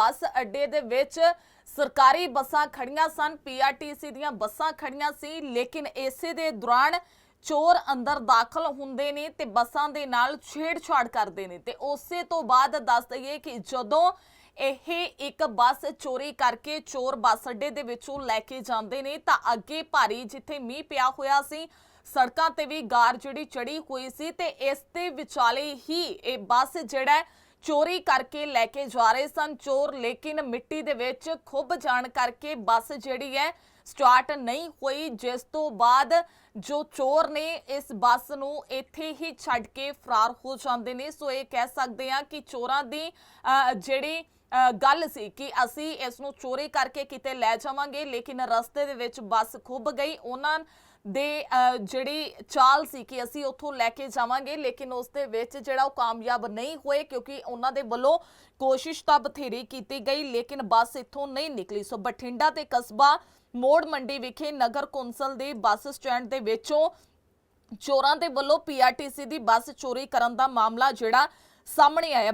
ਬੱਸ ਅੱਡੇ ਦੇ ਵਿੱਚ ਸਰਕਾਰੀ ਬੱਸਾਂ ਖੜੀਆਂ ਸਨ ਪੀਆਰਟੀਸੀ ਦੀਆਂ ਬੱਸਾਂ ਖੜੀਆਂ ਸੀ, ਲੇਕਿਨ ਇਸੇ ਦੇ ਦੌਰਾਨ ਚੋਰ ਅੰਦਰ ਦਾਖਲ ਹੁੰਦੇ ਨੇ ਤੇ ਬੱਸਾਂ ਦੇ ਨਾਲ ਛੇੜਛਾੜ ਕਰਦੇ ਨੇ ਤੇ ਉਸੇ ਤੋਂ ਬਾਅਦ ਦੱਸ ਦਈਏ ਕਿ ਜਦੋਂ ਇਹ ਇੱਕ ਬੱਸ ਚੋਰੀ ਕਰਕੇ ਚੋਰ ਬੱਸ ਅੱਡੇ ਦੇ ਵਿੱਚੋਂ ਲੈ ਕੇ ਜਾਂਦੇ ਨੇ ਤਾਂ ਅੱਗੇ ਭਾਰੀ ਜਿੱਥੇ ਮੀਂਹ ਪਿਆ ਹੋਇਆ ਸੀ, ਸੜਕਾਂ ਤੇ ਵੀ ਗਾਰ ਜਿਹੜੀ ਚੜੀ ਹੋਈ ਸੀ ਤੇ ਇਸ ਦੇ ਵਿਚਾਲੇ ਹੀ ਇਹ ਬੱਸ ਜਿਹੜਾ ਚੋਰੀ ਕਰਕੇ ਲੈ ਕੇ ਜਾ ਰਹੇ ਸਨ ਚੋਰ, ਲੇਕਿਨ ਮਿੱਟੀ ਦੇ ਵਿੱਚ ਖੁੱਬ ਜਾਣ ਕਰਕੇ ਬੱਸ ਜਿਹੜੀ ਹੈ ਸਟਾਰਟ ਨਹੀਂ ਹੋਈ, ਜਿਸ ਤੋਂ ਬਾਅਦ ਜੋ ਚੋਰ ਨੇ ਇਸ ਬੱਸ ਨੂੰ ਇੱਥੇ ਹੀ ਛੱਡ ਕੇ ਫਰਾਰ ਹੋ ਜਾਂਦੇ ਨੇ। ਸੋ ਇਹ ਕਹਿ ਸਕਦੇ ਹਾਂ ਕਿ ਚੋਰਾਂ ਦੀ ਜਿਹੜੀ ਗੱਲ ਸੀ ਕਿ ਅਸੀਂ ਇਸ ਨੂੰ ਚੋਰੀ ਕਰਕੇ ਕਿਤੇ ਲੈ ਜਾਵਾਂਗੇ, ਲੇਕਿਨ ਰਸਤੇ ਦੇ ਵਿੱਚ ਬੱਸ ਖੁੱਭ ਗਈ। ਉਹਨਾਂ ਦੇ ਜਿਹੜੀ ਚਾਲ ਸੀ ਕਿ ਅਸੀਂ ਉੱਥੋਂ ਲੈ ਕੇ ਜਾਵਾਂਗੇ, ਲੇਕਿਨ ਉਸ ਦੇ ਵਿੱਚ ਜਿਹੜਾ ਉਹ ਕਾਮਯਾਬ ਨਹੀਂ ਹੋਏ, ਕਿਉਂਕਿ ਉਹਨਾਂ ਦੇ ਵੱਲੋਂ ਕੋਸ਼ਿਸ਼ ਤਾਂ ਬਥੇਰੀ ਕੀਤੀ ਗਈ, ਲੇਕਿਨ ਬੱਸ ਇੱਥੋਂ ਨਹੀਂ ਨਿਕਲੀ। ਸੋ ਬਠਿੰਡਾ ਤੇ ਕਸਬਾ ਮੋੜ ਮੰਡੀ ਵਿਖੇ ਨਗਰ ਕੌਂਸਲ ਦੇ ਬੱਸ ਸਟੈਂਡ ਦੇ ਵਿੱਚੋਂ ਚੋਰਾਂ ਦੇ ਵੱਲੋਂ ਪੀਆਰਟੀਸੀ ਦੀ ਬੱਸ ਚੋਰੀ ਕਰਨ ਦਾ ਮਾਮਲਾ ਜਿਹੜਾ ਸਾਹਮਣੇ ਆਇਆ।